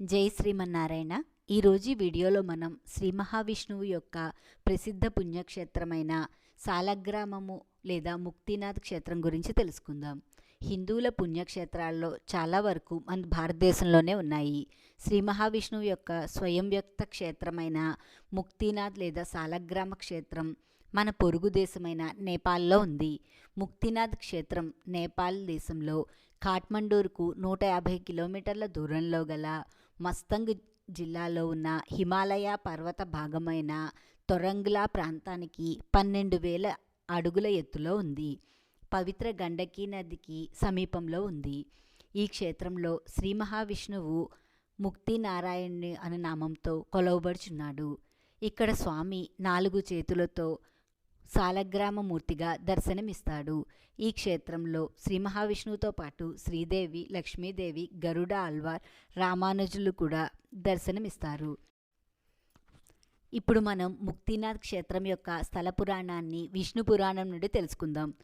జై శ్రీమన్నారాయణ. ఈరోజు వీడియోలో మనం శ్రీ మహావిష్ణువు యొక్క ప్రసిద్ధ పుణ్యక్షేత్రమైన సాలగ్రామము లేదా ముక్తినాథ్ క్షేత్రం గురించి తెలుసుకుందాం. హిందువుల పుణ్యక్షేత్రాల్లో చాలా వరకు మన భారతదేశంలోనే ఉన్నాయి. శ్రీ మహావిష్ణువు యొక్క స్వయం వ్యక్త క్షేత్రమైన ముక్తినాథ్ లేదా సాలగ్రామ క్షేత్రం మన పొరుగు దేశమైన నేపాల్లో ఉంది. ముక్తినాథ్ క్షేత్రం నేపాల్ దేశంలో కాఠ్మండూరుకు నూట యాభై కిలోమీటర్ల దూరంలో గల మస్తంగ్ జిల్లాలో ఉన్న హిమాలయ పర్వత భాగమైన తొరంగ్లా ప్రాంతానికి పన్నెండు వేల అడుగుల ఎత్తులో ఉంది. పవిత్ర గండకీ నదికి సమీపంలో ఉంది. ఈ క్షేత్రంలో శ్రీ మహావిష్ణువు ముక్తి నారాయణుని అనే నామంతో కొలవబడుచున్నాడు. ఇక్కడ స్వామి నాలుగు చేతులతో సాలగ్రామమూర్తిగా దర్శనమిస్తాడు. ఈ క్షేత్రంలో శ్రీ మహావిష్ణువుతో పాటు శ్రీదేవి లక్ష్మీదేవి గరుడ ఆల్వార్ రామానుజులు కూడా దర్శనమిస్తారు. ఇప్పుడు మనం ముక్తినాథ్ క్షేత్రం యొక్క స్థల పురాణాన్ని విష్ణు పురాణం నుండి తెలుసుకుందాం.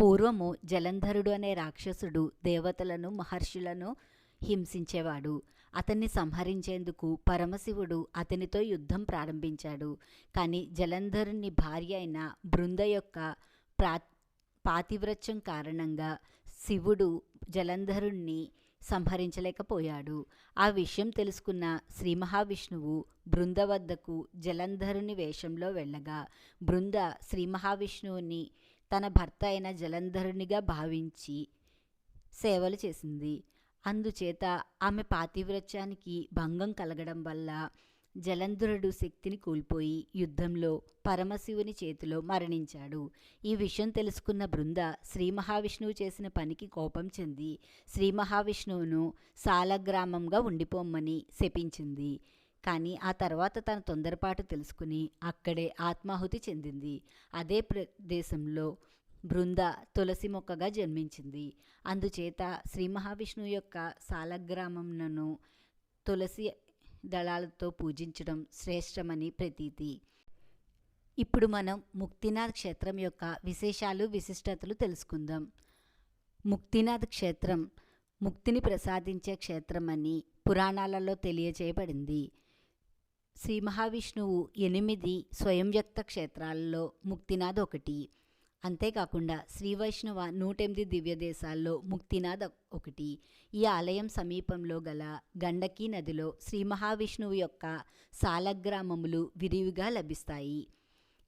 పూర్వము జలంధరుడు అనే రాక్షసుడు దేవతలను మహర్షులను హింసించేవాడు. అతన్ని సంహరించేందుకు పరమశివుడు అతనితో యుద్ధం ప్రారంభించాడు. కానీ జలంధరుని భార్య అయిన బృంద యొక్క ప్రా పాతివ్రత్యం కారణంగా శివుడు జలంధరుణ్ణి సంహరించలేకపోయాడు. ఆ విషయం తెలుసుకున్న శ్రీ మహావిష్ణువు బృంద వద్దకు జలంధరుని వేషంలో వెళ్ళగా బృంద శ్రీ మహావిష్ణువుని తన భర్త అయిన జలంధరునిగా భావించి సేవలు చేసింది. అందుచేత ఆమె పాతివ్రత్యానికి భంగం కలగడం వల్ల జలంధరుడు శక్తిని కోల్పోయి యుద్ధంలో పరమశివుని చేతిలో మరణించాడు. ఈ విషయం తెలుసుకున్న బృంద శ్రీ మహావిష్ణువు చేసిన పనికి కోపం చెంది శ్రీ మహావిష్ణువును సాలగ్రామంగా ఉండిపోమ్మని శపించింది. కానీ ఆ తర్వాత తన తొందరపాటు తెలుసుకుని అక్కడే ఆత్మాహుతి చెందింది. అదే ప్రదేశంలో బృంద తులసి మొక్కగా జన్మించింది. అందుచేత శ్రీ మహావిష్ణువు యొక్క సాలగ్రామంను తులసి దళాలతో పూజించడం శ్రేష్టమని ప్రతీతి. ఇప్పుడు మనం ముక్తినాథ్ క్షేత్రం యొక్క విశేషాలు విశిష్టతలు తెలుసుకుందాం. ముక్తినాథ్ క్షేత్రం ముక్తిని ప్రసాదించే క్షేత్రమని పురాణాలలో తెలియచేయబడింది. శ్రీ మహావిష్ణువు ఎనిమిది స్వయం వ్యక్త క్షేత్రాలలో ముక్తినాథ్ ఒకటి. అంతేకాకుండా శ్రీవైష్ణవ నూటెనిమిది దివ్యదేశాల్లో ముక్తినాథ్ ఒకటి. ఈ ఆలయం సమీపంలో గల గండకీ నదిలో శ్రీ మహావిష్ణువు యొక్క సాలగ్రామములు విరివిగా లభిస్తాయి.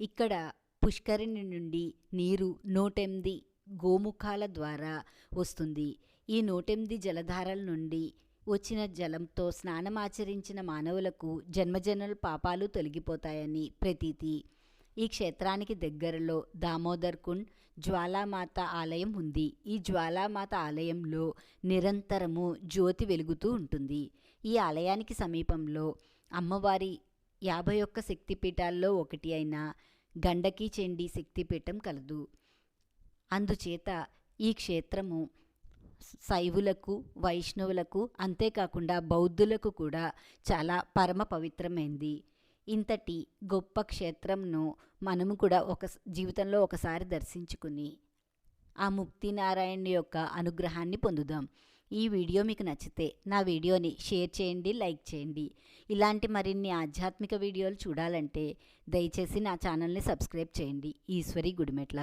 ఇక్కడ పుష్కరిణి నుండి నీరు నూటెనిమిది గోముఖాల ద్వారా వస్తుంది. ఈ నూటెనిమిది జలధారల నుండి వచ్చిన జలంతో స్నానమాచరించిన మానవులకు జన్మజన్మల పాపాలు తొలగిపోతాయని ప్రతీతి. ఈ క్షేత్రానికి దగ్గరలో దామోదర్ కుండ్ జ్వాలామాత ఆలయం ఉంది. ఈ జ్వాలామాత ఆలయంలో నిరంతరము జ్యోతి వెలుగుతూ ఉంటుంది. ఈ ఆలయానికి సమీపంలో అమ్మవారి యాభై ఒక్క శక్తిపీఠాల్లో ఒకటి అయిన గండకీ చెండి శక్తిపీఠం కలదు. అందుచేత ఈ క్షేత్రము శైవులకు వైష్ణవులకు అంతేకాకుండా బౌద్ధులకు కూడా చాలా పరమ పవిత్రమైంది. ఇంతటి గొప్ప క్షేత్రంను మనము కూడా ఒక జీవితంలో ఒకసారి దర్శించుకుని ఆ ముక్తి నారాయణ యొక్క అనుగ్రహాన్ని పొందుదాం. ఈ వీడియో మీకు నచ్చితే నా వీడియోని షేర్ చేయండి లైక్ చేయండి. ఇలాంటి మరిన్ని ఆధ్యాత్మిక వీడియోలు చూడాలంటే దయచేసి నా ఛానల్ని సబ్స్క్రైబ్ చేయండి. ఈశ్వరి గుడిమెట్ల.